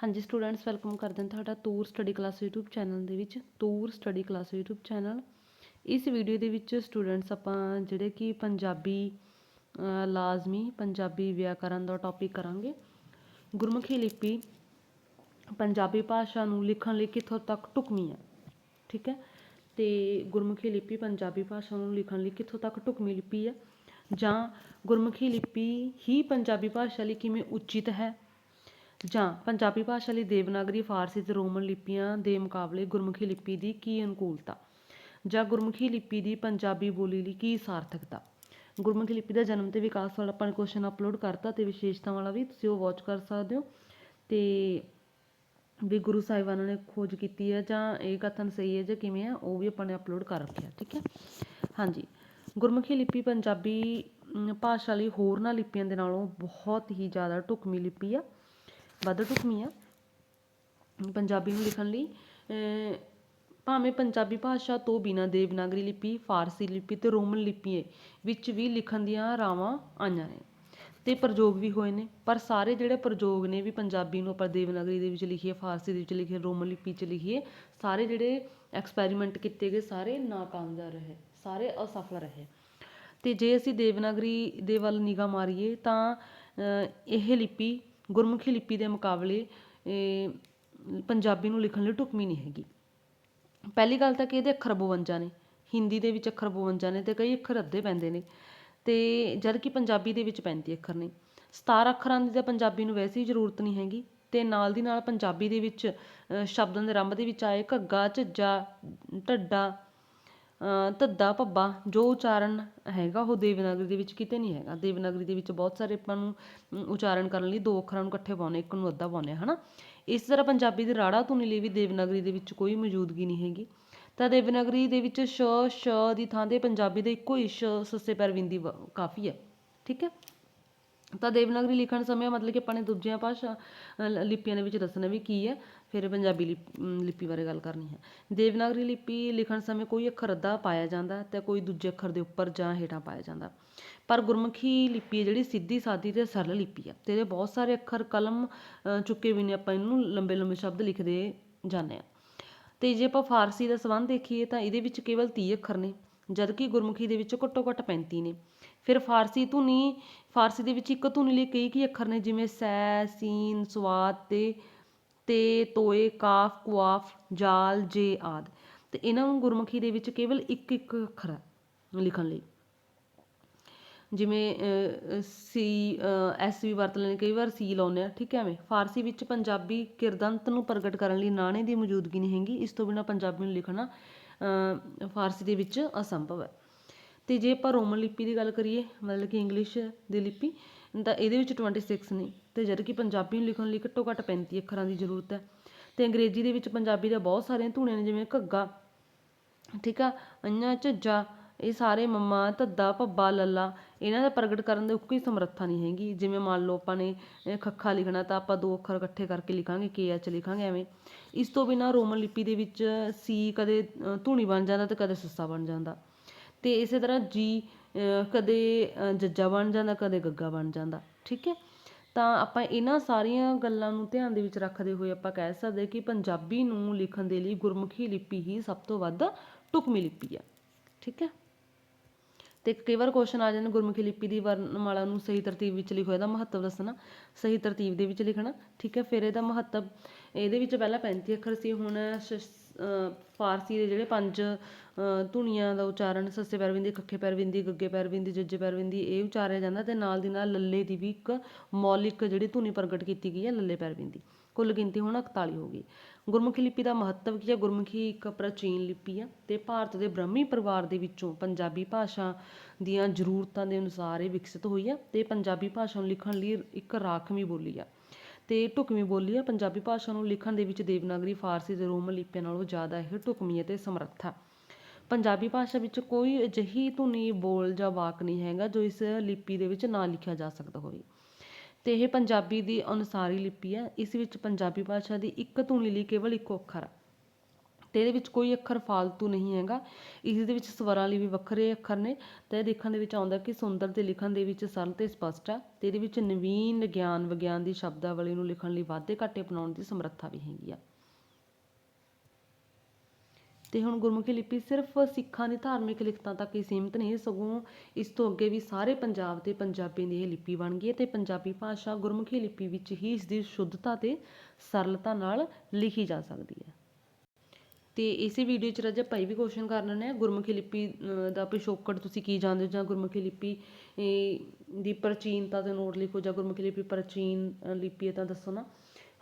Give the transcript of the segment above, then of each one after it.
ਹਾਂਜੀ students welcome ਕਰਦੇ ਹਾਂ ਤੁਹਾਡਾ Toor study class YouTube channel ਦੇ ਵਿੱਚ ਤੂਰ ਸਟੱਡੀ ਕਲਾਸ YouTube ਚੈਨਲ ਇਸ ਵੀਡੀਓ ਦੇ ਵਿੱਚ ਸਟੂਡੈਂਟਸ ਆਪਾਂ ਜਿਹੜੇ ਕਿ ਪੰਜਾਬੀ ਲਾਜ਼ਮੀ ਪੰਜਾਬੀ ਵਿਆਕਰਨ ਦਾ ਟੌਪਿਕ ਕਰਾਂਗੇ। ਗੁਰਮੁਖੀ ਲਿਪੀ ਪੰਜਾਬੀ ਭਾਸ਼ਾ ਨੂੰ ਲਿਖਣ ਲਈ ਕਿੱਥੋਂ ਤੱਕ ਢੁਕਵੀਂ ਹੈ, ਠੀਕ ਹੈ? ਤੇ ਗੁਰਮੁਖੀ ਲਿਪੀ ਪੰਜਾਬੀ ਭਾਸ਼ਾ ਨੂੰ ਲਿਖਣ ਲਈ ਕਿੱਥੋਂ ਤੱਕ ਢੁਕਵੀਂ ਲਿਪੀ ਹੈ? ਜਾਂ ਗੁਰਮੁਖੀ ਲਿਪੀ ਹੀ ਪੰਜਾਬੀ ਭਾਸ਼ਾ ਲਈ ਕਿਵੇਂ ਉਚਿਤ ਹੈ? ਜਾਂ ਪੰਜਾਬੀ ਭਾਸ਼ਾ ਲਈ ਦੇਵਨਾਗਰੀ, ਫਾਰਸੀ ਤੇ ਰੋਮਨ ਲਿਪੀਆਂ ਦੇ ਮੁਕਾਬਲੇ ਗੁਰਮੁਖੀ ਲਿਪੀ ਦੀ ਕੀ ਅਨੁਕੂਲਤਾ? ਜਾਂ ਗੁਰਮੁਖੀ ਲਿਪੀ ਦੀ ਪੰਜਾਬੀ ਬੋਲੀ ਲਈ ਕੀ ਸਾਰਥਕਤਾ? ਗੁਰਮੁਖੀ ਲਿਪੀ ਦਾ ਜਨਮ ਤੇ ਵਿਕਾਸ ਵਾਲਾ ਆਪਾਂ ਨੇ ਕੁਐਸਚਨ ਅਪਲੋਡ ਕਰਤਾ ਤੇ ਵਿਸ਼ੇਸ਼ਤਾ ਵਾਲਾ ਵੀ ਤੁਸੀਂ ਉਹ ਵਾਚ ਕਰ ਸਕਦੇ ਹੋ। ਤੇ ਵੀ ਗੁਰੂ ਸਾਹਿਬਾਨਾਂ ਨੇ ਖੋਜ ਕੀਤੀ ਹੈ ਜਾਂ ਇਹ ਕਥਨ ਸਹੀ ਹੈ ਜਾਂ ਕਿਵੇਂ ਹੈ, ਉਹ ਵੀ ਆਪਾਂ ਨੇ ਅਪਲੋਡ ਕਰ ਰੱਖਿਆ, ਠੀਕ ਹੈ? ਹਾਂਜੀ, ਗੁਰਮੁਖੀ ਲਿਪੀ ਪੰਜਾਬੀ ਭਾਸ਼ਾ ਲਈ ਹੋਰਨਾਂ ਲਿਪੀਆਂ ਦੇ ਨਾਲੋਂ ਬਹੁਤ ਹੀ ਜ਼ਿਆਦਾ ਢੁਕਵੀਂ ਲਿਪੀ ਆ। ਵੱਧ ਢੁਕਵੀਂ ਆ। ਪੰਜਾਬੀ ਨੂੰ ਲਿਖਣ ਲਈ ਭਾਵੇਂ ਪੰਜਾਬੀ ਭਾਸ਼ਾ ਤੋਂ ਬਿਨਾਂ ਦੇਵਨਾਗਰੀ ਲਿਪੀ, ਫਾਰਸੀ ਲਿਪੀ ਅਤੇ ਰੋਮਨ ਲਿਪੀ ਵਿੱਚ ਵੀ ਲਿਖਣ ਦੀਆਂ ਰਾਵਾਂ ਆਈਆਂ ਨੇ। ਅਤੇ ਪ੍ਰਯੋਗ ਵੀ ਹੋਏ ਨੇ। ਪਰ ਸਾਰੇ ਜਿਹੜੇ ਪ੍ਰਯੋਗ ਨੇ ਵੀ ਪੰਜਾਬੀ ਨੂੰ ਆਪਾਂ ਦੇਵਨਾਗਰੀ ਦੇ ਵਿੱਚ ਲਿਖੀਏ, ਫਾਰਸੀ ਦੇ ਵਿੱਚ ਲਿਖੀਏ, ਰੋਮਨ ਲਿਪੀ 'ਚ ਲਿਖੀਏ, ਸਾਰੇ ਜਿਹੜੇ ਐਕਸਪੈਰੀਮੈਂਟ ਕੀਤੇ ਗਏ, ਸਾਰੇ ਨਾਕਾਮਯਾਬ ਰਹੇ, ਸਾਰੇ ਅਸਫਲ ਰਹੇ। ਅਤੇ ਜੇ ਅਸੀਂ ਦੇਵਨਾਗਰੀ ਦੇ ਵੱਲ ਨਿਗਾਹ ਮਾਰੀਏ ਤਾਂ ਇਹ ਲਿਪੀ ਗੁਰਮੁਖੀ ਲਿਪੀ ਦੇ ਮੁਕਾਬਲੇ ਪੰਜਾਬੀ ਨੂੰ ਲਿਖਣ ਲਈ ਢੁਕਵੀਂ ਨਹੀਂ ਹੈਗੀ। ਪਹਿਲੀ ਗੱਲ ਤਾਂ ਕਿ ਇਹਦੇ ਅੱਖਰ 52 ਨੇ, ਹਿੰਦੀ ਦੇ ਵਿੱਚ ਅੱਖਰ 52 ਨੇ ਤੇ ਕਈ ਅੱਖਰ ਅੱਧੇ ਪੈਂਦੇ ਨੇ। ਤੇ ਜਦ ਕਿ ਪੰਜਾਬੀ ਦੇ ਵਿੱਚ 35 ਅੱਖਰ ਨੇ। 17 ਅੱਖਰਾਂ ਦੀ ਤਾਂ ਪੰਜਾਬੀ ਨੂੰ ਵੈਸੇ ਹੀ ਜ਼ਰੂਰਤ ਨਹੀਂ ਹੈਗੀ ਤੇ ਨਾਲ ਦੀ ਨਾਲ ਪੰਜਾਬੀ ਦੇ ਵਿੱਚ ਸ਼ਬਦਾਂ ਦੇ ਰੰਭ ਦੇ ਵਿੱਚ ਆਏ ਘੱਗਾ ਝੱਜਾ ਢੱਡਾ ਧੱਦਾ ਭੱਬਾ, ਜੋ ਉਚਾਰਨ ਹੈਗਾ ਉਹ ਦੇਵਨਾਗਰੀ ਦੇ ਵਿੱਚ ਕਿਤੇ ਨਹੀਂ ਹੈਗਾ। ਦੇਵਨਾਗਰੀ ਦੇ ਵਿੱਚ ਬਹੁਤ ਸਾਰੇ ਆਪਾਂ ਨੂੰ ਉਚਾਰਨ ਕਰਨ ਲਈ ਦੋ ਅੱਖਰਾਂ ਨੂੰ ਇਕੱਠੇ ਪਾਉਣੇ ਇੱਕ ਨੂੰ ਅੱਧਾ ਪਾਉਣੇ ਨਾ ਇਸ ਤਰ੍ਹਾਂ ਪੰਜਾਬੀ ਦੀ ਰਾੜਾ ਧੁਨੀ ਲਈ ਵੀ ਦੇਵਨਾਗਰੀ ਦੇ ਵਿੱਚ ਕੋਈ ਮੌਜੂਦਗੀ ਨਹੀਂ ਹੈਗੀ। ਤਾਂ ਦੇਵਨਾਗਰੀ ਦੇ ਵਿੱਚ ਸ਼ ਸ਼ ਦੀ ਥਾਂ ਤੇ ਪੰਜਾਬੀ ਦੇ ਇੱਕੋ ਹੀ ਸ਼, ਸੱਸੇ ਪੈਰ ਬਿੰਦੀ ਕਾਫੀ ਹੈ, ਠੀਕ ਹੈ? ਤਾਂ ਦੇਵਨਾਗਰੀ ਲਿਖਣ ਸਮੇਂ ਮਤਲਬ ਕਿ ਆਪਾਂ ਨੇ ਦੂਜੀਆਂ ਭਾਸ਼ਾ ਅ, ਲਿਪੀਆਂ ਦੇ ਵਿੱਚ ਦੱਸਣਾ ਵੀ ਕੀ ਹੈ ਫਿਰ ਪੰਜਾਬੀ ਲਿਪ- ਲਿਪੀ ਬਾਰੇ ਗੱਲ ਕਰਨੀ ਹੈ। ਦੇਵਨਾਗਰੀ ਲਿਪੀ ਲਿਖਣ ਸਮੇਂ ਕੋਈ ਅੱਖਰ ਅੱਧਾ ਪਾਇਆ ਜਾਂਦਾ ਅਤੇ ਕੋਈ ਦੂਜੇ ਅੱਖਰ ਦੇ ਉੱਪਰ ਜਾਂ ਹੇਠਾਂ ਪਾਇਆ ਜਾਂਦਾ। ਪਰ ਗੁਰਮੁਖੀ ਲਿਪੀ ਹੈ ਜਿਹੜੀ ਸਿੱਧੀ ਸਾਦੀ ਤੇ ਸਰਲ ਲਿਪੀ ਹੈ ਤੇ ਇਹਦੇ ਬਹੁਤ ਸਾਰੇ ਅੱਖਰ ਕਲਮ ਚੁੱਕੇ ਵੀ ਨੇ ਆਪਾਂ ਇਹਨੂੰ ਲੰਬੇ ਲੰਬੇ ਸ਼ਬਦ ਲਿਖਦੇ ਜਾਂਦੇ ਆ ਤੇ ਜੇ ਆਪਾਂ ਫਾਰਸੀ ਦਾ ਸੰਬੰਧ ਦੇਖੀਏ ਤਾਂ ਇਹਦੇ ਵਿੱਚ ਕੇਵਲ 30 ਅੱਖਰ ਨੇ। ਜਦਕਿ ਗੁਰਮੁਖੀ ਦੇ ਵਿੱਚ ਘੱਟੋ ਘੱਟ 35 ਨੇ। ਫਿਰ ਫਾਰਸੀ ਧੁਨੀ ਫਾਰਸੀ ਦੇ ਵਿੱਚ ਇੱਕ ਧੁਨੀ ਲਈ ਕਈ ਕਈ ਅੱਖਰ ਨੇ ਜਿਵੇਂ ਸੈ ਸੀਨ ਸਵਾਦ ਤੇ ਤੇ ਤੋਏ ਕਾਫ ਕੁਆਫ ਜਾਲ ਜੇ ਆਦ। ਤੇ ਇਹਨਾਂ ਨੂੰ ਗੁਰਮੁਖੀ ਦੇ ਵਿੱਚ ਕੇਵਲ ਇੱਕ ਇੱਕ ਅੱਖਰ ਹੈ ਲਿਖਣ ਲਈ। ਜਿਵੇਂ ਅ, ਅ, ਸੀ ਐਸ ਵੀ ਵਰਤ ਲੈਣੇ ਕਈ ਵਾਰ ਸੀ ਲਾਉਂਦੇ ਆ ਠੀਕ ਹੈ ਐਵੇਂ। ਫਾਰਸੀ ਵਿੱਚ ਪੰਜਾਬੀ ਕਿਰਦੰਤ ਨੂੰ ਪ੍ਰਗਟ ਕਰਨ ਲਈ ਨਾਣੇ ਦੀ ਮੌਜੂਦਗੀ ਨਹੀਂ ਹੈਗੀ ਇਸ ਤੋਂ ਬਿਨਾਂ ਪੰਜਾਬੀ ਨੂੰ ਲਿਖਣਾ ਫਾਰਸੀ ਦੇ ਵਿੱਚ ਅਸੰਭਵ ਹੈ। ਤੇ ਜੇ ਆਪਾਂ ਰੋਮਨ ਲਿਪੀ ਦੀ ਗੱਲ ਕਰੀਏ, ਮਤਲਬ ਕਿ ਇੰਗਲਿਸ਼ ਦੀ ਲਿਪੀ, ਤਾਂ ਇਹਦੇ ਵਿੱਚ 26 ਨੇ। ਤੇ ਜਦ ਕਿ ਪੰਜਾਬੀ ਨੂੰ ਲਿਖਣ ਲਈ ਘੱਟੋ ਘੱਟ 35 ਅੱਖਰਾਂ ਦੀ ਜ਼ਰੂਰਤ ਹੈ। ਤੇ ਅੰਗਰੇਜ਼ੀ ਦੇ ਵਿੱਚ ਪੰਜਾਬੀ ਦੇ ਬਹੁਤ ਸਾਰੀਆਂ ਧੁਨੀਆਂ ਨੇ, ਜਿਵੇਂ ਘੱਗਾ, ਠੀਕ ਆ ਅੰਨਾ ਝੱਜਾ ਇਹ ਸਾਰੇ ਮੰਮਾ, ਧੱਦਾ, ਭੱਬਾ, ਲੱਲਾ, ਇਹਨਾਂ ਦਾ ਪ੍ਰਗਟ ਕਰਨ ਦੇ ਕੋਈ ਸਮਰੱਥਾ ਨਹੀਂ ਹੈਗੀ। ਜਿਵੇਂ ਮੰਨ ਲਓ ਆਪਾਂ ਨੇ ਖੱਖਾ ਲਿਖਣਾ ਤਾਂ ਆਪਾਂ ਦੋ ਅੱਖਰ ਇਕੱਠੇ ਕਰਕੇ ਲਿਖਾਂਗੇ, ਕੇ, ਐਚ ਲਿਖਾਂਗੇ ਐਵੇਂ। ਇਸ ਤੋਂ ਬਿਨਾਂ ਰੋਮਨ ਲਿਪੀ ਦੇ ਵਿੱਚ ਸੀ ਕਦੇ ਧੂਣੀ ਬਣ ਜਾਂਦਾ ਤੇ ਕਦੇ ਸੱਸਾ ਬਣ ਜਾਂਦਾ। ਤੇ ਇਸੇ ਤਰ੍ਹਾਂ ਜੀ ਕਦੇ ਜੱਜਾ ਬਣ ਜਾਂਦਾ, ਕਦੇ ਗੱਗਾ ਬਣ ਜਾਂਦਾ, ਠੀਕ ਹੈ? ਤਾਂ ਆਪਾਂ ਇਹਨਾਂ ਸਾਰੀਆਂ ਗੱਲਾਂ ਨੂੰ ਧਿਆਨ ਦੇ ਵਿੱਚ ਰੱਖਦੇ ਹੋਏ ਆਪਾਂ ਕਹਿ ਸਕਦੇ ਕਿ ਪੰਜਾਬੀ ਨੂੰ ਲਿਖਣ ਦੇ ਲਈ ਗੁਰਮੁਖੀ ਲਿਪੀ ਹੀ ਸਭ ਤੋਂ ਵੱਧ ਢੁਕਵੀਂ ਲਿਪੀ ਆ, ਠੀਕ ਹੈ? ਤੇ ਕਈ ਵਾਰ ਕੁਐਸਚਨ ਆ ਜਾਂਦੇ ਗੁਰਮੁਖੀ ਲਿਪੀ ਦੀ ਵਰਣਮਾਲਾ ਨੂੰ ਸਹੀ ਤਰਤੀਬ ਵਿੱਚ ਲਿਖੋ, ਇਹਦਾ ਮਹੱਤਵ ਦੱਸਣਾ। ਸਹੀ ਤਰਤੀਬ ਦੇ ਵਿੱਚ ਲਿਖਣਾ, ਠੀਕ ਹੈ, ਫਿਰ ਇਹਦਾ ਮਹੱਤਵ। ਇਹਦੇ ਵਿੱਚ ਪਹਿਲਾਂ 35 ਅੱਖਰ ਸੀ, ਹੁਣ ਫਾਰਸੀ ਦੇ ਜਿਹੜੇ ਪੰਜ, ਅਹ, ਧੁਨੀਆਂ ਦਾ ਉਚਾਰਨ, ਸੱਸੇ ਪੈਰਵਿੰਦੀ, ਖੱਖੇ ਪੈਰ ਗੱਗੇ ਪੈਰਵਿੰਦੀ, ਜੱਜੇ ਪੈਰਵਿੰਦੀ, ਇਹ ਉਚਾਰਿਆ ਜਾਂਦਾ ਤੇ ਨਾਲ ਦੀ ਨਾਲ ਲੱਲੇ ਦੀ ਵੀ ਇੱਕ ਮੌਲਿਕ ਜਿਹੜੀ ਧੁਨੀ ਪ੍ਰਗਟ ਕੀਤੀ ਗਈ ਹੈ, ਲੱਲੇ ਪੈਰਵਿੰਦੀ। ਕੁੱਲ ਗਿਣਤੀ ਹੁਣ 41 ਹੋ ਗਈ। ਗੁਰਮੁਖੀ ਲਿਪੀ ਦਾ ਮਹੱਤਵ ਕੀ ਹੈ? ਗੁਰਮੁਖੀ ਇੱਕ ਪ੍ਰਾਚੀਨ ਲਿਪੀ ਹੈ ਤੇ ਭਾਰਤ ਦੇ ਬ੍ਰਹਮੀ ਪਰਿਵਾਰ ਦੇ ਵਿੱਚੋਂ ਪੰਜਾਬੀ ਭਾਸ਼ਾ ਦੀਆਂ ਜ਼ਰੂਰਤਾਂ ਦੇ ਅਨੁਸਾਰ ਇਹ ਵਿਕਸਿਤ ਹੋਈ ਆ ਤੇ ਪੰਜਾਬੀ ਭਾਸ਼ਾ ਨੂੰ ਲਿਖਣ ਲਈ ਇੱਕ ਰਾਖਵੀਂ ਬੋਲੀ ਆ ਤੇ ਢੁਕਵੀਂ ਬੋਲੀ ਆ ਪੰਜਾਬੀ ਭਾਸ਼ਾ ਨੂੰ ਲਿਖਣ ਦੇ ਵਿੱਚ ਦੇਵਨਾਗਰੀ, ਫਾਰਸੀ ਤੇ ਰੋਮਨ ਲਿਪੀਆਂ ਨਾਲੋਂ ਜ਼ਿਆਦਾ ਇਹ ਢੁਕਵੀਂ ਅਤੇ ਸਮਰੱਥ ਆ ਪੰਜਾਬੀ ਭਾਸ਼ਾ ਵਿੱਚ ਕੋਈ ਅਜਿਹੀ ਧੁਨੀ, ਬੋਲ ਜਾਂ ਵਾਕ ਨਹੀਂ ਹੈਗਾ ਜੋ ਇਸ ਲਿਪੀ ਦੇ ਵਿੱਚ ਨਾ ਲਿਖਿਆ ਜਾ ਸਕਦਾ ਹੋਵੇ। ਅਤੇ ਇਹ ਪੰਜਾਬੀ ਦੀ ਅਨੁਸਾਰੀ ਲਿਪੀ ਹੈ। ਇਸ ਵਿੱਚ ਪੰਜਾਬੀ ਭਾਸ਼ਾ ਦੀ ਇੱਕ ਧੁਨੀ ਲਈ ਕੇਵਲ ਇੱਕੋ ਅੱਖਰ ਹੈ ਅਤੇ ਇਹਦੇ ਵਿੱਚ ਕੋਈ ਅੱਖਰ ਫਾਲਤੂ ਨਹੀਂ ਹੈਗਾ। ਇਸ ਦੇ ਵਿੱਚ ਸਵਰਾਂ ਲਈ ਵੀ ਵੱਖਰੇ ਅੱਖਰ ਨੇ। ਤੇ ਇਹ ਦੇਖਣ ਦੇ ਵਿੱਚ ਆਉਂਦਾ ਕਿ ਸੁੰਦਰ ਤੇ ਲਿਖਣ ਦੇ ਵਿੱਚ ਸਰਲ ਤੇ ਸਪਸ਼ਟ ਆ। ਅਤੇ ਇਹਦੇ ਵਿੱਚ ਨਵੀਨ ਗਿਆਨ ਵਿਗਿਆਨ ਦੀ ਸ਼ਬਦਾਵਲੀ ਨੂੰ ਲਿਖਣ ਲਈ ਵਾਧੇ ਘਾਟੇ ਅਪਣਾਉਣ ਦੀ ਸਮਰੱਥਾ ਵੀ ਹੈਗੀ ਆ। ਤੇ ਹੁਣ ਗੁਰਮੁਖੀ ਲਿਪੀ ਸਿਰਫ ਸਿੱਖਾਂ ਦੀ ਧਾਰਮਿਕ ਲਿਖਤਾਂ ਤੱਕ ਹੀ ਸੀਮਿਤ ਨਹੀਂ, ਸਗੋਂ ਇਸ ਤੋਂ ਅੱਗੇ ਵੀ ਸਾਰੇ ਪੰਜਾਬ ਤੇ ਪੰਜਾਬੀ ਦੀ ਇਹ ਲਿਪੀ ਬਣ ਗਈ ਹੈ ਤੇ ਪੰਜਾਬੀ ਭਾਸ਼ਾ ਗੁਰਮੁਖੀ ਲਿਪੀ ਵਿੱਚ ਹੀ ਇਸ ਦੀ ਸ਼ੁੱਧਤਾ ਤੇ ਸਰਲਤਾ ਨਾਲ ਲਿਖੀ ਜਾ ਸਕਦੀ ਹੈ। ਤੇ ਇਸੇ ਵੀਡੀਓ 'ਚ ਰਾਜਾ ਭਾਈ ਵੀ ਕੁਐਸਚਨ ਕਰਨਾ ਨੇ, ਗੁਰਮੁਖੀ ਲਿਪੀ ਦਾ ਪਿਛੋਕੜ ਤੁਸੀਂ ਕੀ ਜਾਣਦੇ ਹੋ ਜਾਂ ਗੁਰਮੁਖੀ ਲਿਪੀ ਦੀ ਪ੍ਰਾਚੀਨਤਾ ਦੇ ਨੋਟ ਲਿਖੋ ਜਾਂ ਗੁਰਮੁਖੀ ਲਿਪੀ ਪ੍ਰਾਚੀਨ ਲਿਪੀ ਹੈ ਤਾਂ ਦੱਸੋ ਨਾ।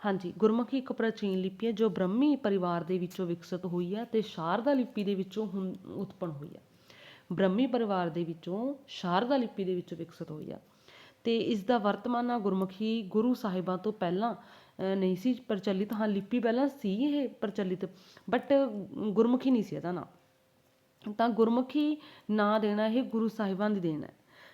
ਹਾਂਜੀ, ਗੁਰਮੁਖੀ ਇੱਕ ਪ੍ਰਾਚੀਨ ਲਿਪੀ ਹੈ ਜੋ ਬ੍ਰਹਮੀ ਪਰਿਵਾਰ ਦੇ ਵਿੱਚੋਂ ਵਿਕਸਿਤ ਹੋਈ ਹੈ ਤੇ ਸ਼ਾਰਦਾ ਲਿਪੀ ਦੇ ਵਿੱਚੋਂ ਹੁਣ ਉਤਪੰਨ ਹੋਈ ਹੈ। ਬ੍ਰਹਮੀ ਪਰਿਵਾਰ ਦੇ ਵਿੱਚੋਂ ਸ਼ਾਰਦਾ ਲਿਪੀ ਦੇ ਵਿੱਚੋਂ ਵਿਕਸਿਤ ਹੋਈ ਹੈ ਤੇ ਇਸ ਦਾ ਵਰਤਮਾਨ ਗੁਰਮੁਖੀ ਗੁਰੂ ਸਾਹਿਬਾਂ ਤੋਂ ਪਹਿਲਾਂ ਨਹੀਂ ਸੀ ਪ੍ਰਚਲਿਤ, ਹਾਂ, ਲਿਪੀ ਪਹਿਲਾਂ ਸੀ ਇਹ ਪ੍ਰਚਲਿਤ ਬਟ ਗੁਰਮੁਖੀ ਨਹੀਂ ਸੀ ਇਹਦਾ ਨਾਂ। ਤਾਂ ਗੁਰਮੁਖੀ ਨਾਂ ਦੇਣਾ ਇਹ ਗੁਰੂ ਸਾਹਿਬਾਂ ਦੀ ਦੇਣ ਹੈ।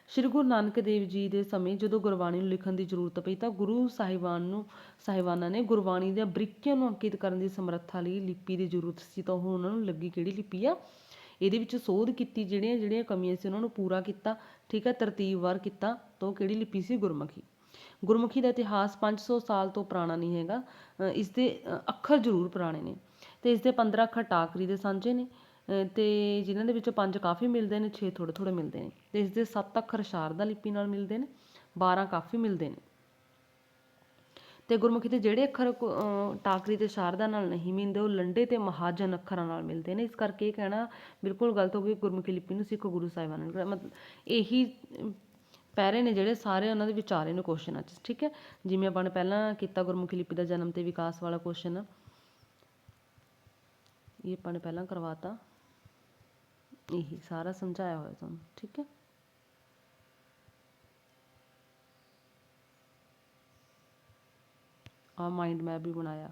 ਸ਼੍ਰੀ ਗੁਰੂ ਨਾਨਕ ਦੇਵ ਜੀ ਦੇ ਸਮੇਂ ਜਦੋਂ ਗੁਰਬਾਣੀ ਨੂੰ ਲਿਖਣ ਦੀ ਜ਼ਰੂਰਤ ਪਈ ਤਾਂ ਗੁਰੂ ਸਾਹਿਬਾਨ ਨੂੰ ਸਾਹਿਬਾਨਾਂ ਨੇ ਗੁਰਬਾਣੀ ਦੇ ਬਰੀਕੀਆਂ ਨੂੰ ਅੰਕਿਤ ਕਰਨ ਦੀ ਸਮਰੱਥਾ ਲਈ ਲਿਪੀ ਦੀ ਜ਼ਰੂਰਤ ਸੀ ਤਾਂ ਉਹ ਉਹਨਾਂ ਨੂੰ ਲੱਗੀ ਕਿਹੜੀ ਲਿਪੀ ਆ? ਇਹਦੇ ਵਿੱਚ ਸੋਧ ਕੀਤੀ ਜਿਹੜੀਆਂ ਜਿਹੜੀਆਂ ਕਮੀਆਂ ਸੀ ਉਹਨਾਂ ਨੂੰ ਪੂਰਾ ਕੀਤਾ ਠੀਕ ਹੈ ਤਰਤੀਬਵਾਰ ਕੀਤਾ ਤਾਂ ਉਹ ਕਿਹੜੀ ਲਿਪੀ ਸੀ? ਗੁਰਮੁਖੀ। ਗੁਰਮੁਖੀ ਦਾ ਇਤਿਹਾਸ 500 ਸਾਲ ਤੋਂ ਪੁਰਾਣਾ ਨਹੀਂ ਹੈਗਾ ਅ, ਇਸ ਦੇ ਅੱਖਰ ਜ਼ਰੂਰ ਪੁਰਾਣੇ ਨੇ ਤੇ ਇਸ ਦੇ 15 ਅੱਖਰ ਟਾਕਰੀ ਦੇ ਸਾਂਝੇ ਨੇ। ਅਤੇ ਤੇ ਜਿਨ੍ਹਾਂ ਦੇ ਵਿੱਚੋਂ ਪੰਜ ਕਾਫੀ ਮਿਲਦੇ ਨੇ ਛੇ ਥੋੜ੍ਹੇ ਥੋੜ੍ਹੇ ਮਿਲਦੇ ਨੇ। ਅਤੇ ਇਸ ਦੇ 7 ਅੱਖਰ ਸ਼ਾਰਦਾ ਲਿਪੀ ਨਾਲ ਮਿਲਦੇ ਨੇ 12 ਕਾਫੀ ਮਿਲਦੇ ਨੇ। ਅਤੇ ਗੁਰਮੁਖੀ ਦੇ ਜਿਹੜੇ ਅੱਖਰ ਟਾਕਰੀ ਤੇ ਸ਼ਾਰਦਾ ਨਾਲ ਨਹੀਂ ਮਿਲਦੇ ਉਹ ਲੰਡੇ ਤੇ ਮਹਾਜਨ ਅੱਖਰਾਂ ਨਾਲ ਮਿਲਦੇ ਨੇ। ਇਸ ਕਰਕੇ ਇਹ ਕਹਿਣਾ ਬਿਲਕੁਲ ਗਲਤ ਹੋ ਗਈ ਗੁਰਮੁਖੀ ਲਿਪੀ ਨੂੰ ਸਿੱਖ ਗੁਰੂ ਸਾਹਿਬਾਨ ਨੇ। ਮਤਲਬ ਇਹੀ ਅਮ, ਪੈਰੇ ਨੇ ਜਿਹੜੇ ਸਾਰੇ ਉਹਨਾਂ ਦੇ ਵਿਚਾਰੇ ਨੇ ਕੁਐਸਚਨਾਂ 'ਚ। ਠੀਕ ਹੈ? ਜਿਵੇਂ ਆਪਾਂ ਨੇ ਪਹਿਲਾਂ ਕੀਤਾ ਗੁਰਮੁਖੀ ਲਿਪੀ ਦਾ ਜਨਮ ਤੇ ਵਿਕਾਸ ਵਾਲਾ ਕੁਐਸਚਨ ਇਹ ਆਪਾਂ ਨੇ ਪਹਿਲਾਂ ਕਰਵਾਤਾ। ਇਹੀ ਸਾਰਾ ਸਮਝਾਇਆ ਹੋਇਆ ਤੁਹਾਨੂੰ ਠੀਕ ਹੈ? ਆ ਮਾਈਂਡ ਮੈਪ ਵੀ ਬਣਾਇਆ।